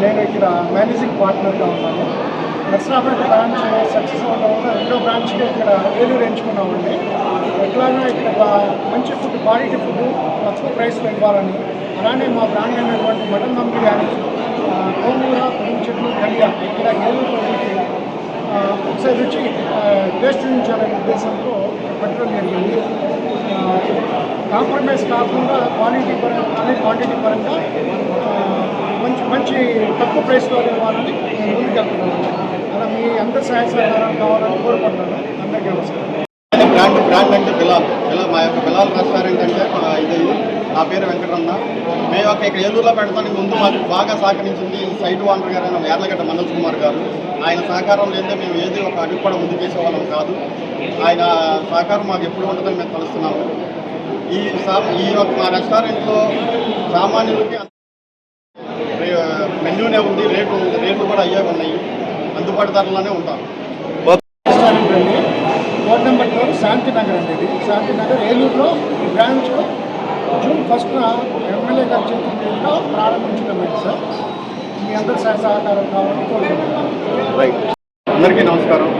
నేను ఇక్కడ మేనేజింగ్ పార్ట్నర్గా ఉన్నాను. నర్సరాపేట బ్రాంచ్ సక్సెస్ అవ్వడం వల్ల రెండో బ్రాంచ్కి ఇక్కడ ఏలూరు ఎంచుకున్నామండి. ఎట్లాగా ఇక్కడ మంచి ఫుడ్ క్వాలిటీ ఫుడ్ తక్కువ ప్రైస్లో ఇవ్వాలని అలానే మా బ్రాండ్ అయినటువంటి మటన్ దమ్ బిర్యానీ ఆ, గోంగూర చెట్లు కలియా ఇక్కడ ఏలూరు పెట్టి ఒకసారి రుచి టేస్ట్ ఉంచాలనే ఉద్దేశంతో పెట్టడం జరిగింది. కాంప్రమైజ్ కాకుండా క్వాలిటీ క్వాంటిటీ పరంగా మంచి మంచి తక్కువ ప్రైస్లో ఇవ్వాలని నేను ముందుకెళ్తున్నాను. అలా మీ అందరి సహాయ సహకారం కావాలని కోరుకుంటున్నాను. అందరికీ నమస్కారం. బ్రాండ్ బ్రాండ్ అంటే పిల్లలు పిల్లలు మా యొక్క పిల్లల రెస్టారెంట్ అంటే ఇది నా పేరు వెంకటరమణ. మేము ఒక ఇక్కడ ఏలూరులో పెడతానికి ముందు మాకు బాగా సహకరించింది సైట్ ఓనర్ గారు అయిన యార్లగడ్డ మనోజ్ కుమార్ గారు. ఆయన సహకారం లేదా మేము ఏది ఒక అడుగు కూడా ముందు చేసేవాళ్ళం కాదు. ఆయన సహకారం మాకు ఎప్పుడు ఉంటుందని మేము కలుస్తున్నాము ఈ సా ఈ యొక్క మా రెస్టారెంట్లో సామాన్యులకి మెన్యూనే ఉంది రేటు రేట్లు కూడా అయ్యే ఉన్నాయి. అందుబాటు ధరలోనే ఉంటాం. రెస్టారెంట్ అండి రోడ్ నెంబర్ ట్వెల్వ్ శాంతినగర్ అండి ఇది. శాంతినగర్ ఏలూరులో ఈ బ్రాంచ్ జూన్ ఫస్ట్న ఎమ్మెల్యే గారి చేతుల మీదుగా ప్రారంభించడం సార్. మీ అందరి సహకారం కావాలని కోరుకుంటున్నాను. రైట్ అందరికీ నమస్కారం.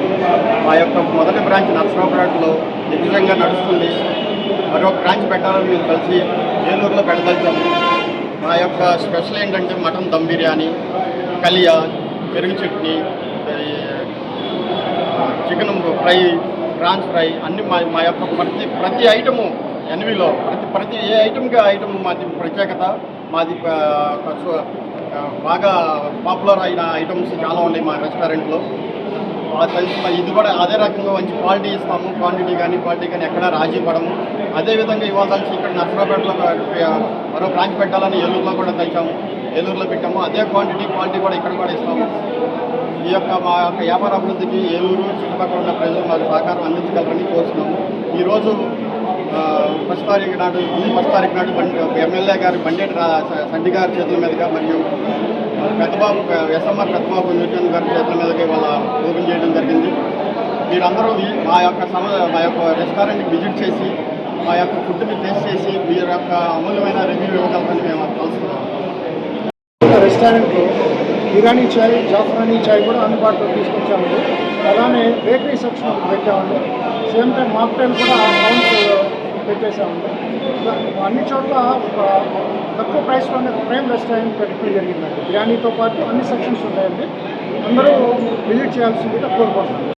మా యొక్క మొదటి బ్రాంచ్ నర్సరావుపేటలో దిగ్విజయంగా నడుస్తుంది. ఒక బ్రాంచ్ పెట్టాలని మేము కలిసి ఏలూరులో పెడదలిచాము మా యొక్క స్పెషల్ ఏంటంటే మటన్ దమ్ బిర్యానీ కలియా పెరుగు chutney chicken fry prawns fry అన్ని మా మా యొక్క ప్రతి ప్రతి ఐటము ఎన్వీలో ప్రతి ప్రతి ఏ ఐటమ్కి ఐటమ్ మాది ప్రత్యేకత. మాది బాగా పాపులర్ అయిన ఐటమ్స్ చాలా ఉన్నాయి మా రెస్టారెంట్లో. కలిసి ఇది కూడా అదే రకంగా మంచి క్వాలిటీ ఇస్తాము. క్వాంటిటీ కానీ క్వాలిటీ కానీ ఎక్కడా రాజీ పడము. అదేవిధంగా ఇవాళ కలిసి ఇక్కడ నర్సరాపేటలో మరో బ్రాంచ్ పెట్టాలని ఏలూరులో కూడా తెచ్చాము ఏలూరులో పెట్టాము. అదే క్వాంటిటీ క్వాలిటీ కూడా ఇక్కడ కూడా ఇస్తాము. ఈ యొక్క మా యొక్క వ్యాపార అభివృద్ధికి ఏలూరు చుట్టుపక్కల ఉన్న ప్రజలు మాకు సహకారం అందించగలరని కోరుతున్నాము. ఈరోజు ఫస్ట్ తారీఖు నాడు జూన్ ఫస్ట్ తారీఖు నాడు బండి ఎమ్మెల్యే గారి బండేటి రా- సండి గారి చేతుల మీదుగా మరియు పెద్దబాబు ఎస్ఎంఆర్ పెద్దబాబు న్యూటన్ గారి చేతుల మీదకి వాళ్ళ ఓపెన్ చేయడం జరిగింది. మీరందరూ మా యొక్క సమ మా యొక్క రెస్టారెంట్కి విజిట్ చేసి మా యొక్క ఫుడ్ని టేస్ట్ చేసి మీ యొక్క అమూల్యమైన రివ్యూ ఇవ్వగలరని మేము కలుస్తున్నాము రెస్టారెంట్లో ఇరానీ చాయ్ జాఫరానీ చాయ్ కూడా అందుబాటులో తీసుకొచ్చామండి అలానే బేకరీ సెక్షన్ ఒకటి పెట్టామండి సేమ్ టైం మాక్టైల్ కూడా కౌంట్ అన్ని చోట్ల తక్కువ ప్రైస్లోనే ప్రేమ్ రెస్టారెంట్ పెట్టడం జరిగిందండి. బిర్యానీతో పాటు అన్ని సెక్షన్స్ ఉంటాయండి. అందరూ విజిట్ చేయాల్సిందిగా కోరుకుంటున్నాను.